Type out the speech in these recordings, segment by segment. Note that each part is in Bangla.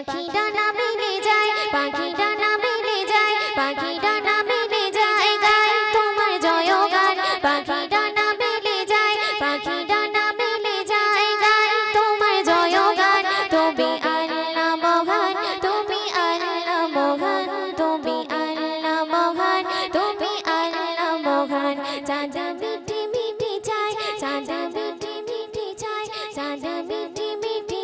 পাখি ডানা মেলে যায় পাখি ডানা মেলে যায় পাখি ডানা মেলে যায় গায় তোমার যায় পাখি ডানা মেলে তুমি আল্লাহ তুমি আল্লাহ মহান, তুমি আল্লাহ মহান, তুমি আল্লাহ মহান। চাঁদা মিঠি মিঠি চায় চাঁদা মিঠি মিঠি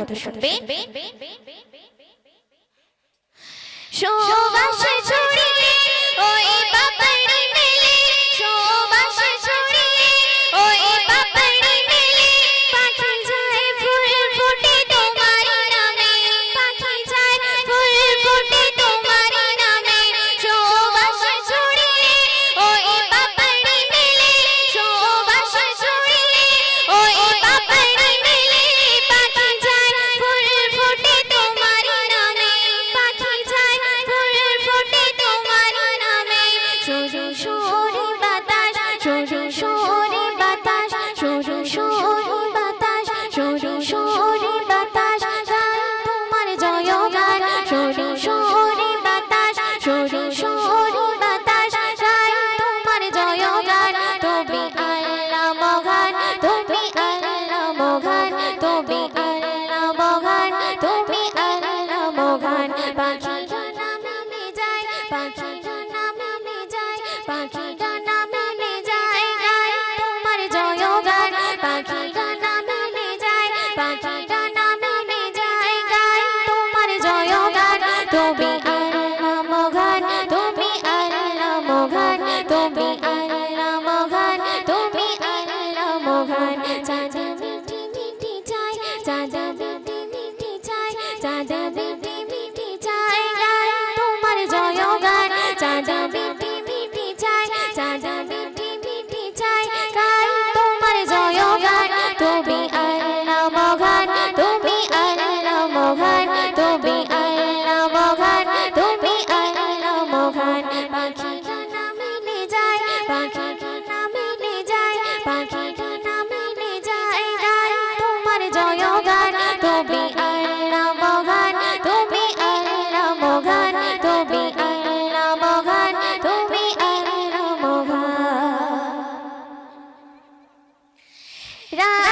কথা শুনবে। সুবাস ছড়িয়ে ওই বাবার পাখিটা নামে যায় গায় তোমার জয় গান তুমি আল্লাহ মগান তুমি আল্লাহ মগান তুমি আল্লাহ মগান তুমি আল্লাহ মগান চাঁদা মিঠি মিঠি চাই চাঁদা মিঠি মিঠি চাই চাঁদা らー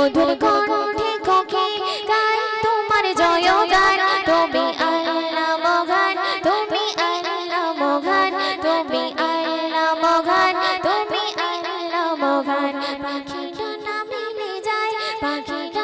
মধুর কণ্ঠে কোকিল গান তোমার জয় গান তুমি আল্লাহ মহান, তুমি আল্লাহ মহান, তুমি আল্লাহ মহান, তুমি আল্লাহ মহান। পাখিটা না মিলে যায় পাখিটা